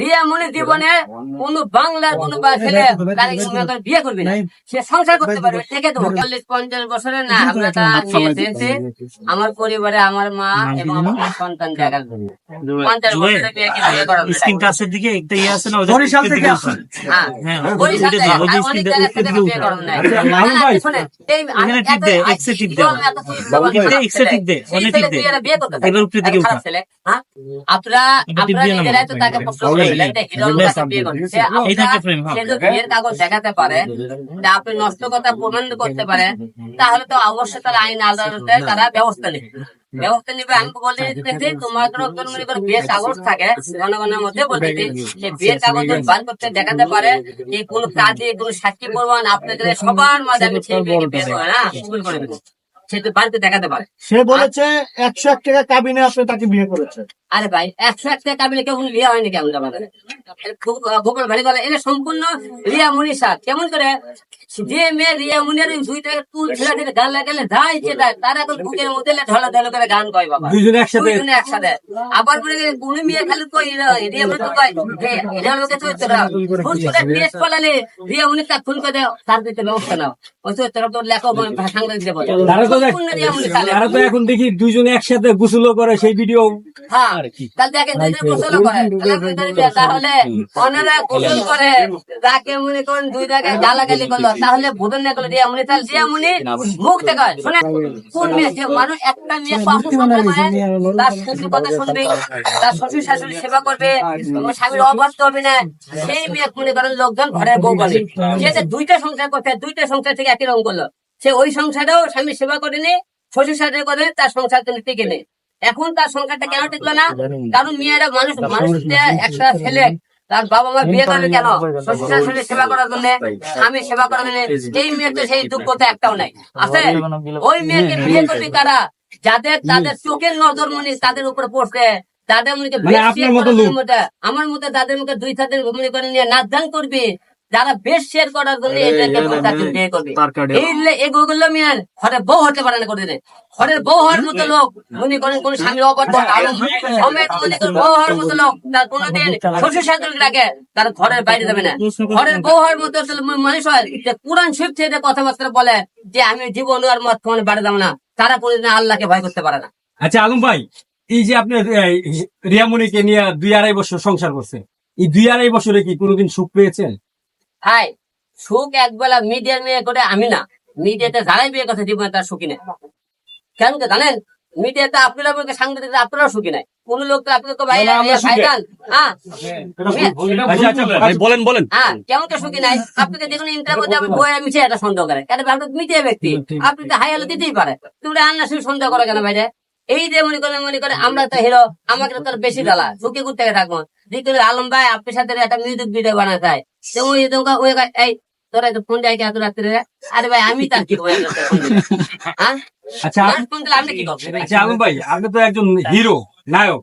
রিয়া মনে জীবনে কোন বাংলার কোন ছেলে সঙ্গে বিয়ে করবে না। সে সংসার করতে পারবে। দেখে তো চল্লিশ পঞ্চাশ বছরের না আমরা তা নিয়ে আমার পরিবারে আমার মা এবং আমার সন্তান দেখার পঞ্চাশ বছরের বিয়ে কি বিয়ে করা স্ক্রিন টাচের দিকে একটা ইয়ে আছে না বরিশাল থেকে দিকে হ্যাঁ বরিশাল থেকে, দিয়ে, ওই যে আর স্ক্রিন অনেক জায়গা থেকে বিয়ে করানো আচ্ছা, না, লালু না, ভাই, শোনেন, এই আমি এখানে টিপ দে, এক্সে টিপ দে। জীবনে এত কিছু বাবা, জীবনে টিপ দে, এক্সে টিপ দে, অনেক টিপ দে। তুই এরা বিয়ে করতে চাস। এবার উপরে দিকে উঠা। আপনারা আপনারা নিজেরাই তো তাকে যে কাগজ দেখাতে পারে। আপনি নষ্ট কথা প্রমাণ করতে পারে। তাহলে তো অবশ্যই তারা আইন আদালতে তারা ব্যবস্থা নেবে। ব্যবস্থা নিবে আমি বলে তোমার মনে করে বিয়ের কাগজ থাকে জনগণের মধ্যে বলতেছি সে বিয়ের কাগজ বার করতে দেখাতে পারে যে কোন কাজে কোন সাক্ষী প্রমাণ আপনাদের সবার মাঝে আমি সেই বিয়েকে বিয়ে করব না? করে দেবো সে তো বাড়িতে দেখাতে পারে। সে বলেছে একশো এক টাকা কাবিনে আপনি তাকে বিয়ে করেছেন। আরে ভাই একশো একটা কাবিলে কেমন বিয়ে হয়নি কেমন আমাদের গোপাল ভাই বলে এটা সম্পূর্ণ রিয়া মুনিষা কেমন করে? যে মেয়ে রিয়া মুনির দুই টাকা টুল ছেড়ে দিলে গান লাগালে যাই সেটা তার এখন বুকের মধ্যে ঢলা ঢলা করে গান কয় বাবা। একসাথে? একসাথে। আবার পরে গেলে কোন মেয়ে খালি কই রিয়া- রিয়া মুনি তো কয় যে এরা লোকে তো তোরা ফোন করে টেস্ট পালালে রিয়া মুনি তার ফোন করে দাও তার দিতে ব্যবস্থা নাও। ওই তো তোরা তো লেখো সাংবাদিক দেবো তারা রিয়া মুনি এখন দেখি দুইজনে একসাথে গোসলও করে সেই ভিডিও হ্যাঁ, তাহলে দেখেন দুইজন গোসল করে তাহলে ওনারা গোসল করে মনে করেন দুই জায়গায় গালাগালি করল তাহলে ভোজন না করল দিয়া মুনি তাহলে দিয়া মুনি মুখ থেকে শুনে কোন মেয়ে যে মানুষ একটা মেয়ে পাপ করতে পারে তার শ্বশুর কথা শুনবে তার শ্বশুর শাশুড়ি সেবা করবে স্বামীর অবাধ্য হবে না। সেই মেয়ে মনে করেন লোকজন ঘরে বউ বলে। সে দুইটা সংসার করতে দুইটা সংসার থেকে একই রকম করল। সে ওই সংসারেও স্বামীর সেবা করেনি শ্বশুর শাশুড়ি করে তার সংসার তিনি টিকে নেই। এখন তার সংসারটা কেন টিকলো না? কারণ মেয়েরা মানুষ মানুষ একটা ছেলে তার বাবা মা বিয়ে করে কেন? শ্বশুর শাশুড়ি সেবা করার জন্য স্বামী সেবা করার জন্য এই মেয়ের তো সেই যোগ্যতা একটাও নাই। আছে? ওই মেয়েকে বিয়ে করবে কারা? যাদের তাদের চোখের নজর মনে তাদের উপরে পড়ছে। তাদের মনে মানে আমার মতো তাদের মুখে দুই তাদের মনে করে নিয়ে নাচ গান করবে। যারা বেশ শেয়ার করার জন্য এদেরকে তাকে বিয়ে করবে এই লে- এগুলো মেয়ের ঘরে বউ হতে পারে না করে ঘরের বউ হওয়ার মতো লোক মনে করেন কোন স্বামী অবাধ্য আলম সমেত মনে করেন বউ হওয়ার মতো লোক তার কোনোদিন শ্বশুর শাশুড়ি লাগে তার ঘরের বাইরে যাবে না ঘরের বউ হওয়ার মতো আসলে মানুষ হয় যে কোরআন শিব থেকে কথাবার্তা বলে যে আমি জীবন আর মত তোমার বাড়ি যাব না তারা কোনোদিন আল্লাহকে ভয় করতে পারে না আচ্ছা আলম ভাই এই যে আপনি রিয়ামণিকে নিয়ে দুই আড়াই বছর সংসার করছেন এই দুই আড়াই বছরে কি কোনোদিন সুখ পেয়েছেন হাই সুখ একবেলা মিডিয়ার মেয়ে করে আমি না। মিডিয়াতে যারাই বিয়ে কথা জীবনে তার সুখী নেই। কেন কি জানেন? মিডিয়াতে আপনারা বলতে সাংবাদিক আপনারাও সুখী নাই। কোন লোক তো আপনাকে ভাই সুখী। ভাইজান হ্যাঁ। আচ্ছা আচ্ছা ভাই বলেন বলেন। হ্যাঁ কেমন তো সুখী নাই। আপনাকে দেখুন ইন্টারভিউ করতে আপনি বইয়ের মিছে এটা সন্দেহ করে। কেন আপনি মিডিয়া ব্যক্তি। আপনি তো হাই আলো দিতেই পারে। তুমি আন্না শুধু সন্দেহ করে কেন ভাইরে এই যে মনে করে মনে করে আমরা তো হিরো আমাকে তো তার বেশি দালা সুখী করতে থাকব? দিকে আলম ভাই আপনার সাথে একটা মিউজিক ভিডিও বানা যায় তো ওই এই তোরা তো ফোন দেয় এত রাত্রে। আরে ভাই আমি তার কি? হ্যাঁ? আচ্ছা আপনি কি করবেন? আচ্ছা আলম ভাই আপনি তো একজন হিরো নায়ক।